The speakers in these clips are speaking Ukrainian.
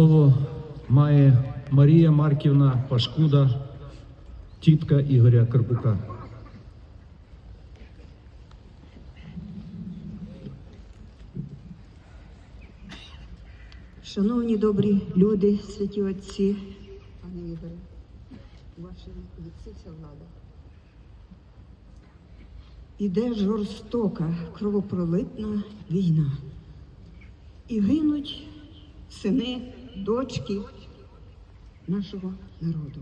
Слово має Марія Марківна Пашкуда, тітка Ігоря Карпука. Шановні добрі люди, святі отці, пане Ігоре, у вашій руці вся влада. Іде жорстока кровопролитна війна. І гинуть сини, дочки нашого народу.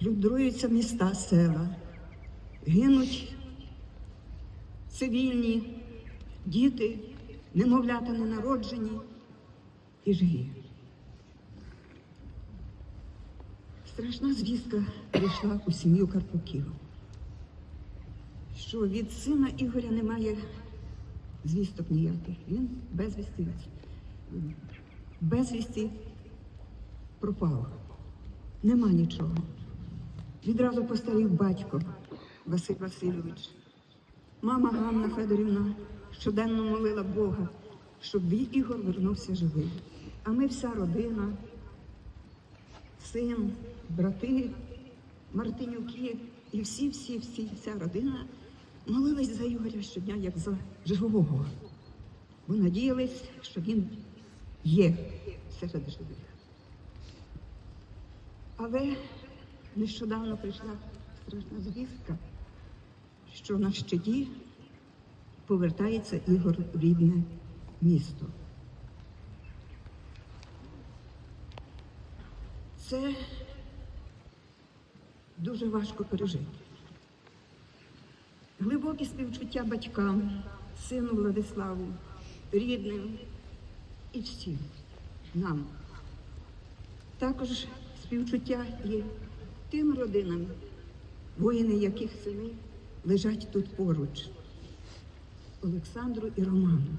Плюндруються міста, села, гинуть цивільні, діти, немовлята ненароджені і живі. Страшна звістка прийшла у сім'ю Карпуків, що від сина Ігоря немає звісток ніяких. Він безвісті, від- безвісті пропав. Нема нічого. Відразу постарів батько Василь Васильович. Мама Ганна Федорівна щоденно молила Бога, щоб їй Ігор вернувся живий. А ми вся родина, син, брати, Мартинюки і всі, всі, всі, вся родина молились за Ігоря щодня, як за живого. Бо надіялись, що він є серед живих. Але нещодавно прийшла страшна звістка, що на щиті повертається Ігор в рідне місто. Це дуже важко пережити. Глибокі співчуття батькам, сину Владиславу, рідним і всім нам. Також співчуття є тим родинам, воїни яких сини лежать тут поруч. Олександру і Роману.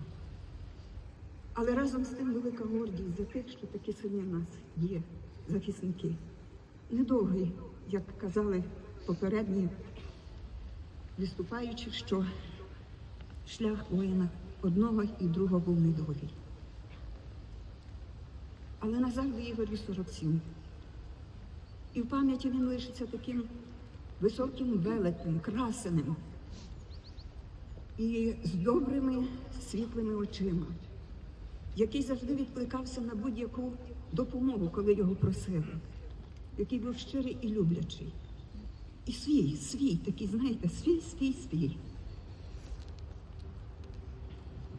Але разом з тим велика гордість за тих, що такі сини в нас є, захисники. Недовгий, як казали попередні виступаючі, що шлях воїна одного і другого був недовгий. Але назавжди Ігорю 47. І в пам'яті він лишиться таким високим велетнем, красеним, і з добрими світлими очима, який завжди відкликався на будь-яку допомогу, коли його просили, який був щирий і люблячий. І свій, свій, такий, знаєте, свій, свій, свій.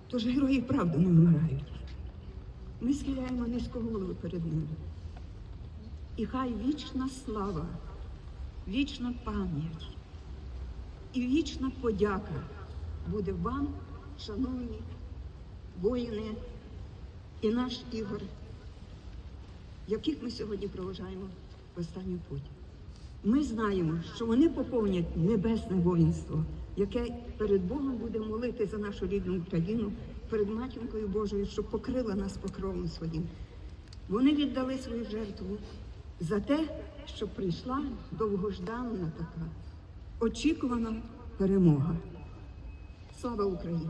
Тож герої правди не вмирають. Ми схиляємо низько голову перед ним. І хай вічна слава, вічна пам'ять і вічна подяка буде вам, шановні воїни і наш Ігор, яких ми сьогодні проважаємо в останню путь. Ми знаємо, що вони поповнять небесне воїнство, яке перед Богом буде молити за нашу рідну Україну, перед матінкою Божою, щоб покрила нас покровом своїм. Вони віддали свою жертву за те, щоб прийшла довгожданна така, очікувана перемога. Слава Україні!